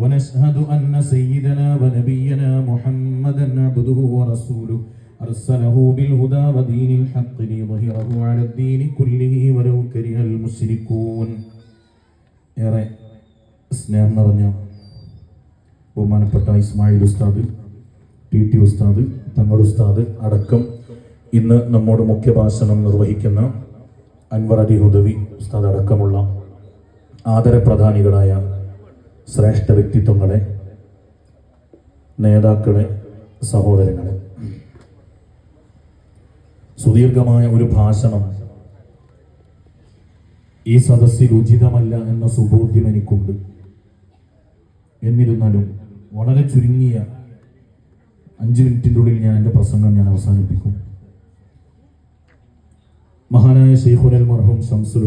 ونشهد أن سيدنا ونبينا محمدا عبده ورسوله أرسله بالهدى ودين الحق ليظهره على الدين كله ولو كره المشركون ഏറെ സ്നേഹം നിറഞ്ഞ ബഹുമാനപ്പെട്ട ഇസ്മായിൽ ഉസ്താദ് ടി ടി ഉസ്താദ് തങ്ങൾ ഉസ്താദ് അടക്കം ഇന്ന് നമ്മോട് മുഖ്യഭാഷണം നിർവഹിക്കുന്ന അൻവർ അലി ഹുദവി ഉസ്താദ് അടക്കമുള്ള ആദരപ്രധാനികളായ ശ്രേഷ്ഠ വ്യക്തിത്വങ്ങളെ നേതാക്കളെ സഹോദരങ്ങളെ. സുദീർഘമായ ഒരു ഭാഷണം ഈ സദസ്സിൽ ഉചിതമല്ല എന്ന സുബോധ്യം എനിക്കുണ്ട്. എന്നിരുന്നാലും വളരെ ചുരുങ്ങിയ അഞ്ച് മിനിറ്റിന്റെ ഉള്ളിൽ ഞാൻ എന്റെ പ്രസംഗം ഞാൻ അവസാനിപ്പിക്കും. മഹാനായ ഷെയ്ഖുൽ മർഹൂം ഷംസുൽ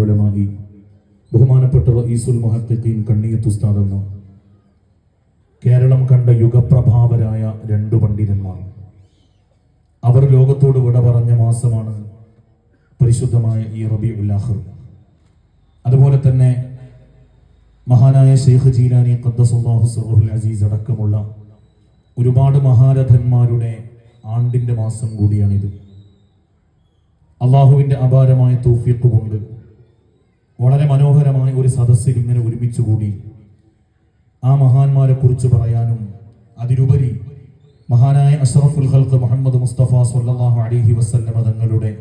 ബഹുമാനപ്പെട്ട ഈസുൽ മഹത്തീൻ കണ്ണിയത്ത് ഉസ്താദ് കേരളം കണ്ട യുഗപ്രഭാവരായ രണ്ടു പണ്ഡിതന്മാർ. അവർ ലോകത്തോട് വിട പറഞ്ഞ മാസമാണ് പരിശുദ്ധമായ ഈ റബി ഉല്ലാഹർ അതുപോലെ തന്നെ മഹാനായ ഷെയ്ഖ് ജീലാനി ഖദ്ദസുല്ലാഹു സുറഹുൽ അസീസ് അടക്കമുള്ള ഒരുപാട് മഹാരഥന്മാരുടെ ആണ്ടിന്റെ മാസം കൂടിയാണിത്. അള്ളാഹുവിന്റെ അപാരമായ തൗഫീഖ് കൊണ്ട് വളരെ മനോഹരമായ ഒരു സദസ്സിൽ ഇങ്ങനെ ഒരുമിച്ച് കൂടി ആ മഹാന്മാരെ കുറിച്ച് പറയാനും അതിലുപരി മഹാനായ അഷറഫുൽ ഹൽക്ക് മുഹമ്മദ് മുസ്തഫ സല്ലല്ലാഹു അലിഹി വസല്ലമ തങ്ങളുടെ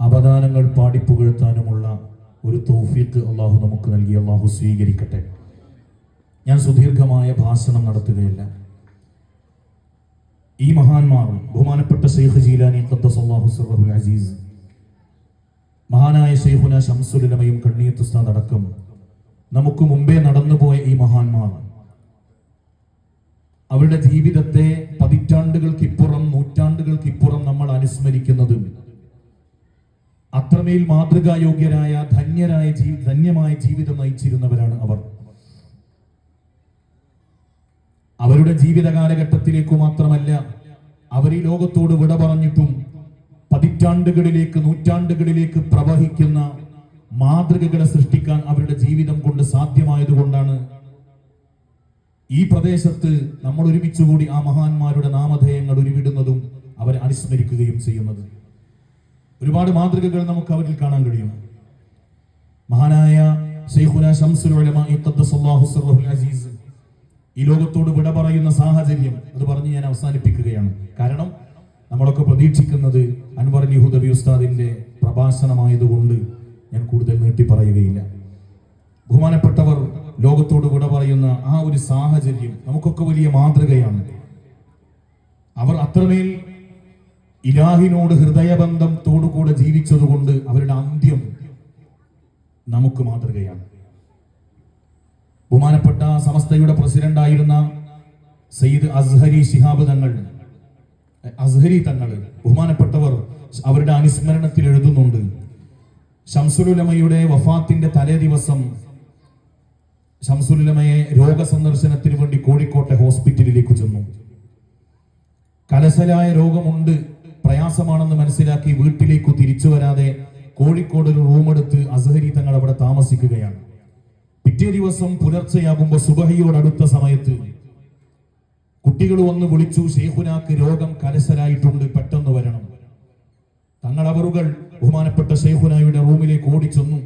അവദാനങ്ങൾ പാടിപ്പുകഴ്ത്താനുമുള്ള ഒരു തൗഫീഖ് അള്ളാഹു നമുക്ക് നൽകി. അള്ളാഹു സ്വീകരിക്കട്ടെ. ഞാൻ സുദീർഘമായ ഭാഷണം നടത്തുകയില്ല. ഈ മഹാന്മാർ ബഹുമാനപ്പെട്ട ഷെയ്ഖ് ജീലാനി ഖദ്ദസ് അള്ളാഹു സുറഹുൽ അസീസ് മഹാനായ ഷെയ്ഖുന ഷംസുലമയും കണ്ണീയത്ത് ഉസ്താദ് അടക്കം നമുക്ക് മുമ്പേ നടന്നുപോയ ഈ മഹാന്മാർ. അവരുടെ ജീവിതത്തെ പതിറ്റാണ്ടുകൾക്കിപ്പുറം നൂറ്റാണ്ടുകൾക്കിപ്പുറം നമ്മൾ അനുസ്മരിക്കുന്നതും. അത്രമേൽ മാതൃകായോഗ്യരായ ധന്യരായ ജീ ധന്യമായ ജീവിതം നയിച്ചിരുന്നവരാണ് അവർ. അവരുടെ ജീവിത കാലഘട്ടത്തിലേക്ക് മാത്രമല്ല അവർ ഈ ലോകത്തോട് വിട പറഞ്ഞിട്ടും പതിറ്റാണ്ടുകളിലേക്ക് നൂറ്റാണ്ടുകളിലേക്ക് പ്രവഹിക്കുന്ന മാതൃകകളെ സൃഷ്ടിക്കാൻ അവരുടെ ജീവിതം കൊണ്ട് സാധ്യമായതുകൊണ്ടാണ് ഈ പ്രദേശത്ത് നമ്മൾ ഒരുമിച്ചുകൂടി ആ മഹാന്മാരുടെ നാമധേയങ്ങൾ ഉരുവിടുന്നതും അവരെ അനുസ്മരിക്കുകയും ചെയ്യുന്നത്. ഒരുപാട് മാതൃകകൾ നമുക്ക് അവരിൽ കാണാൻ കഴിയും. മഹാനായ ഈ ലോകത്തോട് വിട പറയുന്ന സാഹചര്യം അത് പറഞ്ഞ് ഞാൻ അവസാനിപ്പിക്കുകയാണ്. കാരണം നമ്മളൊക്കെ പ്രതീക്ഷിക്കുന്നത് അൻവർ അലി ഹുദബി ഉസ്താദിന്റെ പ്രഭാഷണമായതുകൊണ്ട് ഞാൻ കൂടുതൽ നീട്ടി പറയുകയില്ല. ബഹുമാനപ്പെട്ടവർ ലോകത്തോട് വിട പറയുന്ന ആ ഒരു സാഹചര്യം നമുക്കൊക്കെ വലിയ മാതൃകയാണ്. അവർ അത്രമേൽ ഇലാഹിനോട് ഹൃദയബന്ധത്തോടുകൂടെ ജീവിച്ചതുകൊണ്ട് അവരുടെ അന്ത്യം നമുക്ക് മാതൃകയാണ്. ബഹുമാനപ്പെട്ട സമസ്തയുടെ പ്രസിഡന്റായിരുന്ന സയ്യിദ് അസ്ഹരി ശിഹാബ് തങ്ങൾ അസ്ഹരി തങ്ങൾ ബഹുമാനപ്പെട്ടവർ അവരുടെ അനുസ്മരണത്തിൽ എഴുതുന്നുണ്ട്. ഷംസുലുലമയുടെ വഫാത്തിന്റെ തലേ ദിവസം ഷംസുലുലമയെ രോഗസന്ദർശനത്തിന് വേണ്ടി കോഴിക്കോട്ടെ ഹോസ്പിറ്റലിലേക്ക് ചെന്നു. കലശലായ രോഗമുണ്ട് പ്രയാസമാണെന്ന് മനസ്സിലാക്കി വീട്ടിലേക്ക് തിരിച്ചു വരാതെ കോഴിക്കോട് ഒരു റൂമെടുത്ത് അസഹരി തങ്ങൾ അവിടെ താമസിക്കുകയാണ്. പിറ്റേ ദിവസം പുലർച്ചെയാകുമ്പോൾ സുബഹയോടടുത്ത സമയത്ത് കുട്ടികൾ വന്ന് വിളിച്ചു ഷെയ്ഖുനാക്ക് രോഗം കലശലായിട്ടുണ്ട് പെട്ടെന്ന് വരണം. തങ്ങൾ അവറുകൾ ബഹുമാനപ്പെട്ട ഷെയ്ഖുനായുടെ റൂമിലേക്ക് ഓടിച്ചെന്നു.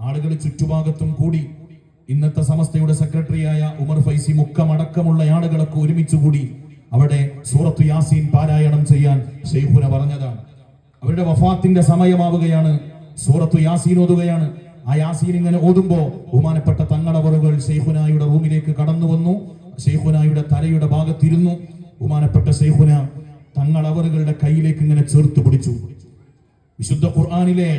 ആളുകൾ ചുറ്റുഭാഗത്തും കൂടി. ഇന്നത്തെ സമസ്തയുടെ സെക്രട്ടറിയായ ഉമർ ഫൈസി മുക്കമടക്കമുള്ള ആളുകളൊക്കെ ഒരുമിച്ച് കൂടി അവിടെ സൂറത്ത് യാസീൻ പാരായണം ചെയ്യാൻ ഷെയ്ഖുന പറഞ്ഞതാണ്. അവരുടെ വഫാത്തിന്റെ സമയമാവുകയാണ് സൂറത്ത് യാസീൻ ഓതുകയാണ്. ആ യാസീൻ ഇങ്ങനെ ഓതുമ്പോ ബഹുമാനപ്പെട്ട തങ്ങളവറുകൾ ഷെയ്ഖുനായുടെ റൂമിലേക്ക് കടന്നു വന്നു ഷെയ്ഖുനായുടെ തലയുടെ ഭാഗത്തിരുന്നു. ബഹുമാനപ്പെട്ട സെയ്ഖുന തങ്ങൾ അവറുകളുടെ കയ്യിലേക്ക് ഇങ്ങനെ ചേർത്ത് പിടിച്ചു. വിശുദ്ധ ഖുർആാനിലെ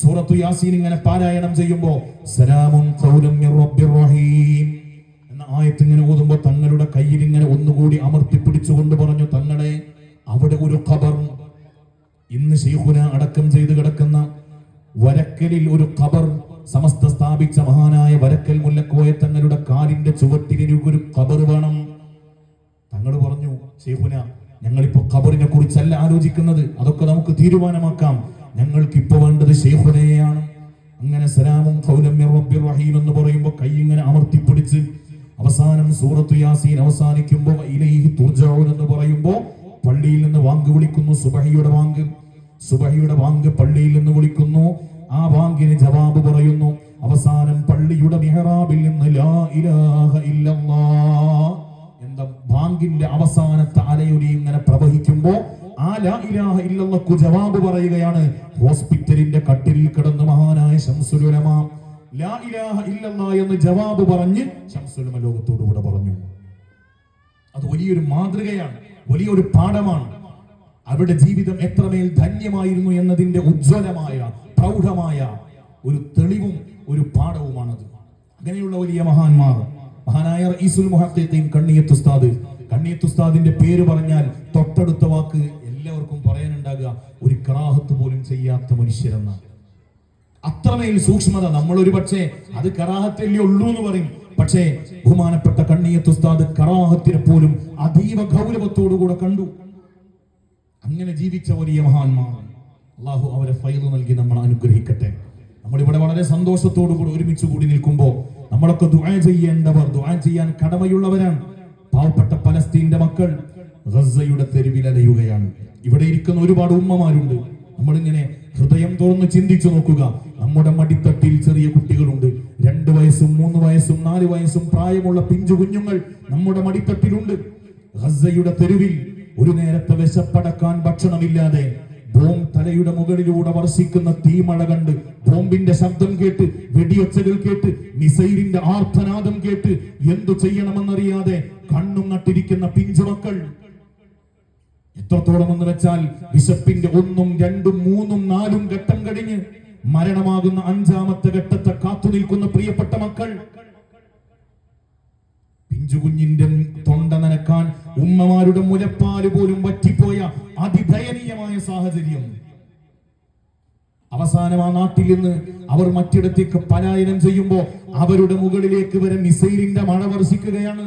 സൂറത്തു യാസീൻ ഇങ്ങനെ പാരായണം ചെയ്യുമ്പോൾ സലാമും എന്ന ആയത്ത് ഇങ്ങനെ ഓതുമ്പോൾ തങ്ങളുടെ കയ്യിൽ ഇങ്ങനെ ഒന്നുകൂടി അമർത്തി പിടിച്ചുകൊണ്ട് പറഞ്ഞു തങ്ങളെ അവിടെ ഒരു ഖബർ. ഇന്ന് ഷെയ്ഖുന അടക്കം ചെയ്ത് കിടക്കുന്ന വരക്കലിൽ ഒരു ഖബർ സമസ്ത സ്ഥാപിച്ച മഹാനായ വരക്കൽ മുല്ലക്കോയ തങ്ങളുടെ കാലിന്റെ ചുവട്ടിന് ഒരു കബർ വേണം. തങ്ങൾ പറഞ്ഞു ഷെയ്ഖുന ഞങ്ങളിപ്പോ ഖബറിനെ കുറിച്ചല്ല ആലോചിക്കുന്നത്. അതൊക്കെ നമുക്ക് തീരുമാനമാക്കാം. ഞങ്ങൾക്ക് ഇപ്പൊ വേണ്ടത് ഷെയ്ഖുനയാണ് അങ്ങനെ സലാമും റഹീം എന്ന് പറയുമ്പോൾ കൈ ഇങ്ങനെ അമർത്തിപ്പിടിച്ച് അവസാനം സൂറത്തു യാസീൻ അവസാനിക്കുമ്പോൾ ഇലൈഹി തുർജഊൻ എന്ന് പറയുമ്പോൾ പള്ളിയിൽ നിന്ന് വാങ്ക് വിളിക്കുന്നു സുബഹിയുടെ വാങ്ക്. സുബഹിയുടെ വാങ്ക് പള്ളിയിൽ നിന്ന് വിളിക്കുന്നു. ആ വാങ്കിന് ജവാബ് പറയുന്നു. അവസാനം പള്ളിയുടെ മിഹറാബിൽ നിന്ന് ലാ ഇലാഹ ഇല്ലല്ലാ എന്താ ബാങ്കിന്റെ അവസാനത്തെ അലയൊലി ഇങ്ങനെ പ്രവഹിക്കുമ്പോ ആ ലാ ഇലാഹ ഇല്ലല്ലക്കു ജവാബ് പറയുകയാണ്. ഹോസ്പിറ്റലിന്റെ കട്ടിലിൽ കിടന്ന് മഹാനായ ശംസുലുലമ ലാ ഇലാഹ ഇല്ലല്ലാ എന്ന് ജവാബ് പറഞ്ഞ് ശംസുലമ ലോകത്തോട് കൂടെ പറഞ്ഞു. അത് വലിയൊരു മാതൃകയാണ് വലിയൊരു പാഠമാണ്. അവരുടെ ജീവിതം എത്രമേൽ ധന്യമായിരുന്നു എന്നതിന്റെ ഉജ്ജ്വലമായ പ്രൗഢമായ ഒരു തെളിവും ഒരു പാഠവുമാണത്. അങ്ങനെയുള്ള വലിയ മഹാന്മാർ. മഹാനായ ഈസുൽ മുഹത്തേയും കണ്ണിയത്ത് ഉസ്താദ് കണ്ണിയത്ത് ഉസ്താദിന്റെ പേര് പറഞ്ഞാൽ തൊട്ടടുത്ത വാക്ക് എല്ലാവർക്കും പറയാനുണ്ടാകുക. ഒരു കറാഹത്ത് പോലും ചെയ്യാത്ത മനുഷ്യരെന്ന അത്രമേൽ സൂക്ഷ്മത നമ്മൾ ഒരു പക്ഷേ അത് കറാഹത്തല്ലേ ഉള്ളൂ എന്ന് പറയും. പക്ഷേ ബഹുമാനപ്പെട്ട കണ്ണിയത്ത് ഉസ്താദ് കറാഹത്തിനെ പോലും അതീവ ഗൗരവത്തോടുകൂടെ കണ്ടു. അങ്ങനെ ജീവിച്ച വലിയ മഹാന്മാർ. അള്ളാഹു അവരെ ഫൈൽ നൽകി നമ്മൾ അനുഗ്രഹിക്കട്ടെ. നമ്മളിവിടെ വളരെ സന്തോഷത്തോടു കൂടി ഒരുമിച്ച് കൂടി നിൽക്കുമ്പോൾ നമ്മളൊക്കെ ദുആ ചെയ്യേണ്ടവർ ദുആ ചെയ്യാൻ കടമയുള്ളവരാണ്. പാവപ്പെട്ട പലസ്തീന്റെ മക്കൾ ഗസയുടെ തെരുവിൽ അലയുകയാണ്. ഇവിടെ ഇരിക്കുന്ന ഒരുപാട് ഉമ്മമാരുണ്ട്. നമ്മളിങ്ങനെ ഹൃദയം തുറന്ന് ചിന്തിച്ചു നോക്കുക. നമ്മുടെ മടിത്തട്ടിൽ ചെറിയ കുട്ടികളുണ്ട്. രണ്ട് വയസ്സും മൂന്ന് വയസ്സും നാല് വയസ്സും പ്രായമുള്ള പിഞ്ചു കുഞ്ഞുങ്ങൾ നമ്മുടെ മടിത്തട്ടിലുണ്ട്. ഗസയുടെ തെരുവിൽ ഒരു നേരത്തെ വിശപ്പടക്കാൻ ഭക്ഷണമില്ലാതെ തലയുടെ മുകളിലൂടെ വർഷിക്കുന്ന തീമഴ കണ്ട് ബോംബിന്റെ ശബ്ദം കേട്ട് വെടിയൊച്ചകൾ കേട്ട് മിസൈലിന്റെ ആർത്തനാദം കേട്ട് എന്തു ചെയ്യണമെന്നറിയാതെ കണ്ണും നട്ടിരിക്കുന്ന പിഞ്ചുമക്കൾ. എത്രത്തോളം എന്ന് വെച്ചാൽ വിശപ്പിന്റെ ഒന്നും രണ്ടും മൂന്നും നാലും ഘട്ടം കഴിഞ്ഞ് മരണമാകുന്ന അഞ്ചാമത്തെ ഘട്ടത്തെ കാത്തു നിൽക്കുന്ന പ്രിയപ്പെട്ട മക്കൾ. പിഞ്ചുകുഞ്ഞിന്റെ തൊണ്ട നനക്കാൻ ഉമ്മമാരുടെ മുലപ്പാൽ പോലും വറ്റിപ്പോയ അതിദയനീയമായ സാഹചര്യം. അവസാനം ആ നാട്ടിൽ നിന്ന് അവർ മറ്റിടത്തേക്ക് പലായനം ചെയ്യുമ്പോൾ അവരുടെ മുകളിലേക്ക് വരെ മിസൈലിന്റെ മഴ വർഷിക്കുകയാണ്.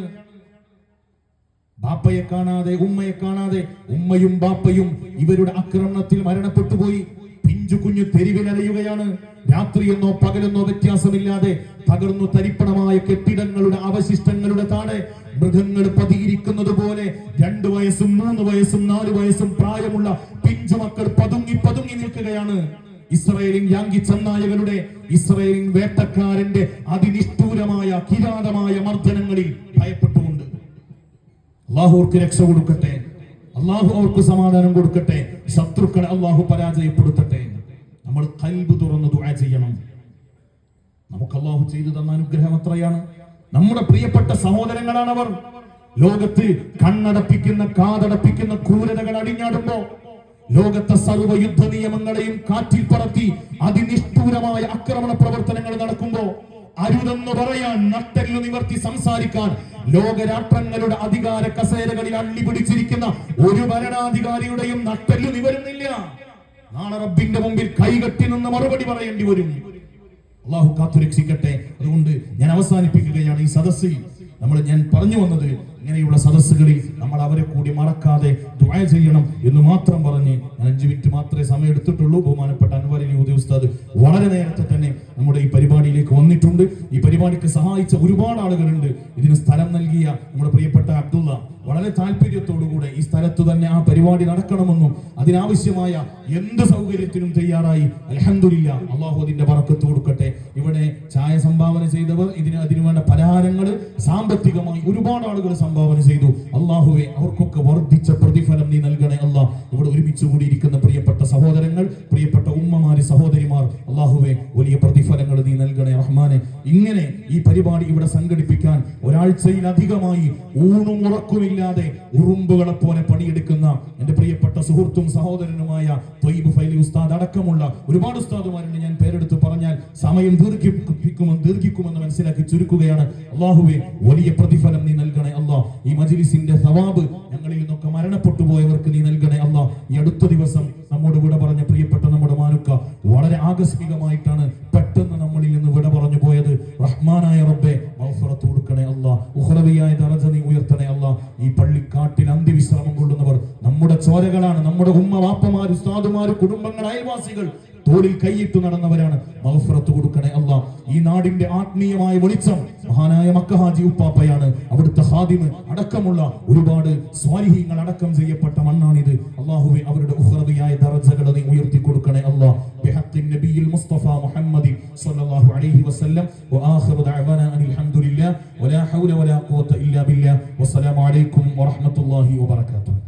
ബാപ്പയെ കാണാതെ ഉമ്മയെ കാണാതെ ഉമ്മയും ബാപ്പയും ഇവരുടെ ആക്രമണത്തിൽ മരണപ്പെട്ടു പോയി. പിഞ്ചു കുഞ്ഞു തെരുവിലലയുകയാണ്. രാത്രിയെന്നോ പകലെന്നോ വ്യത്യാസമില്ലാതെ തകർന്നു തരിപ്പണമായ കെട്ടിടങ്ങളുടെ അവശിഷ്ടങ്ങളുടെ താഴെ മൃഗങ്ങൾ പതിയിരിക്കുന്നത് പോലെ രണ്ടു വയസ്സും മൂന്ന് വയസ്സും നാല് വയസ്സും പ്രായമുള്ള പിഞ്ചു മക്കൾ പതുങ്ങി പതുങ്ങി നിൽക്കുകയാണ്. ഇസ്രയേലിൻ യാങ്കി ചെന്നായകളുടെ ഇസ്രയേലിൻ വേട്ടക്കാരന്റെ അതിനിഷ്ഠൂരമായ കിരാതമായ മർദ്ദനങ്ങളിൽ ഭയപ്പെട്ടുകൊണ്ട്. അള്ളാഹുർക്ക് രക്ഷ കൊടുക്കട്ടെ. അള്ളാഹു അവർക്ക് സമാധാനം കൊടുക്കട്ടെ. ശത്രുക്കളെ അള്ളാഹു പരാജയപ്പെടുത്തട്ടെ. നമ്മൾ കൽബ് തുറന്ന് ദുആ ചെയ്യണം. നമുക്ക് അള്ളാഹു ചെയ്തു തന്ന അനുഗ്രഹം എത്രയാണ് നമ്മുടെ പ്രിയപ്പെട്ട സഹോദരങ്ങളാണ് അവർ ലോകത്ത് കണ്ണടപ്പിക്കുന്ന കാതടപ്പിക്കുന്ന ക്രൂരതകൾ അടിഞ്ഞാടുമ്പോ ലോകത്തെ സർവ യുദ്ധ നിയമങ്ങളെയും കാറ്റിൽ പറത്തി അതിനിഷ്ഠൂരമായ ആക്രമണ പ്രവർത്തനങ്ങൾ നടക്കുമ്പോ അരുതെന്ന് പറയാൻ നട്ടെല്ലു നിവർത്തി സംസാരിക്കാൻ ലോകരാഷ്ട്രങ്ങളുടെ അധികാര കസേരകളിൽ അള്ളിപിടിച്ചിരിക്കുന്ന ഒരു ഭരണാധികാരിയുടെയും നട്ടെല്ലു നിവരുന്നില്ല. നാളെ റബ്ബിന്റെ മുമ്പിൽ കൈകെട്ടി നിന്ന് മറുപടി പറയേണ്ടി വരും. അള്ളാഹു കാത്തുരക്ഷിക്കട്ടെ. അതുകൊണ്ട് ഞാൻ അവസാനിപ്പിക്കുകയാണ് ഈ സദസ്സിൽ. നമ്മൾ ഞാൻ പറഞ്ഞു വന്നത് ഇങ്ങനെയുള്ള സദസ്സുകളിൽ നമ്മൾ അവരെ കൂടി മറക്കാതെ ദുആ ചെയ്യണം എന്ന് മാത്രം പറഞ്ഞ് ഞാൻ അഞ്ചു മിനിറ്റ് മാത്രമേ സമയം എടുത്തിട്ടുള്ളൂ. ബഹുമാനപ്പെട്ട അൻവർ അലി ഉദയ വളരെ നേരത്തെ തന്നെ നമ്മുടെ ഈ പരിപാടിയിലേക്ക് വന്നിട്ടുണ്ട്. ഈ പരിപാടിക്ക് സഹായിച്ച ഒരുപാട് ആളുകളുണ്ട്. ഇതിന് സ്ഥലം നൽകിയ നമ്മുടെ പ്രിയപ്പെട്ട അബ്ദുള്ള വളരെ താല്പര്യത്തോടുകൂടെ ഈ സ്ഥലത്ത് തന്നെ ആ പരിപാടി നടക്കണമെന്നും അതിനാവശ്യമായ എന്ത് സൗകര്യത്തിനും തയ്യാറായി. അലഹമില്ല അള്ളാഹു അതിന്റെ വറക്കത്ത് കൊടുക്കട്ടെ. ഇവിടെ ചായ സംഭാവന ചെയ്തവർ ഇതിന് അതിനു വേണ്ട പലഹാരങ്ങൾ സാമ്പത്തികമായി ഒരുപാട് ആളുകൾ സംഭാവന ചെയ്തു. അള്ളാഹുവെ അവർക്കൊക്കെ വർദ്ധിച്ച പ്രതിഫലം നീ നൽകണേ അള്ളാഹ് ഇവിടെ ഒരുമിച്ച് കൂടിയിരിക്കുന്ന പ്രിയപ്പെട്ട സഹോദരങ്ങൾ പ്രിയപ്പെട്ട ഉമ്മമാര് സഹോദരിമാർ അള്ളാഹുവെ വലിയ പ്രതിഫലങ്ങൾ നീ നൽകണേ റഹ്മാനെ. ഇങ്ങനെ ഈ പരിപാടി ഇവിടെ സംഘടിപ്പിക്കാൻ ഒരാഴ്ചയിലധികമായി ഊണും ഉറക്കുമില്ലാതെ ഉറുമ്പുകളെ പോലെ പണിയെടുക്കുന്ന എന്റെ പ്രിയപ്പെട്ട സുഹൃത്തും സഹോദരനുമായ തൊയ്ബ് ഫൈലി ഉസ്താദ് അടക്കമുള്ള ഒരുപാട് ഉസ്താദുമാരുണ്ട്. ഞാൻ പേരെടുത്ത് പറഞ്ഞാൽ സമയം ദീർഘിപ്പിക്കുമെന്ന് ദീർഘിക്കുമെന്ന് മനസ്സിലാക്കി ചുരുക്കുകയാണ്. അള്ളാഹുവെ വലിയ പ്രതിഫലം നീ നൽകണേ അള്ളാഹ് ഈ മജിലിസിന്റെ സവാബ് ഞങ്ങളിൽ നിന്നൊക്കെ മരണപ്പെട്ടു പോയവർക്ക് നീ നൽകണേ അല്ല ഈ അടുത്ത ദിവസം നമ്മോട് കൂടെ പറഞ്ഞ പ്രിയപ്പെട്ട നമ്മുടെ മാനുക്ക വളരെ ആകസ്മികമായിട്ടാണ് പെട്ടെന്ന് നമ്മളിൽ നിന്ന് വിട പറഞ്ഞു പോയത്. റഹ്മാനായ റബ്ബെ മൗഫറത്ത് കൊടുക്കണേ അല്ല. ഉഹ്റവിയായ ദറജ നീ ഉയർത്തണേ അല്ല. ഈ പള്ളിക്കാട്ടിൽ അന്തിവിശ്രമം കൊള്ളുന്നവർ നമ്മുടെ ചോരകളാണ്. നമ്മുടെ ഉമ്മ വാപ്പമാര് ഉസ്താദുമാർ കുടുംബങ്ങൾ അയൽവാസികൾ തോളിൽ കൈയിട്ട് നടന്നവരാണ്. മഹഫറത്ത് കൊടുക്കണേ അല്ല ഈ നാടിന്റെ ആത്മീയമായ വെളിച്ചം മഹാനായ മക്കഹാജി ഉപ്പാപ്പയാണ്. അവിടുത്തെ ഹാദിമ് അടക്കമുള്ള ഒരുപാട് സ്വാലിഹീങ്ങൾ അടക്കം ചെയ്യപ്പെട്ട മണ്ണാണിത്. അള്ളാഹുവെ അവരുടെ ഉഹറതിയായ ദറജകളെ നീ ഉയർത്തി കൊടുക്കണേ അള്ളാഹ് മുസ്തഫ മുഹമ്മദി സല്ലല്ലാഹു അലൈഹി വസല്ലം. വആഖിറു ദഅവാന അനിൽ വലാ ഹൗല വലാ ഖുവത ഇല്ലാ ബില്ലാ വസ്സലാമു അലൈക്കും വറഹ്മത്തുള്ളാഹി വബറകാതുഹു.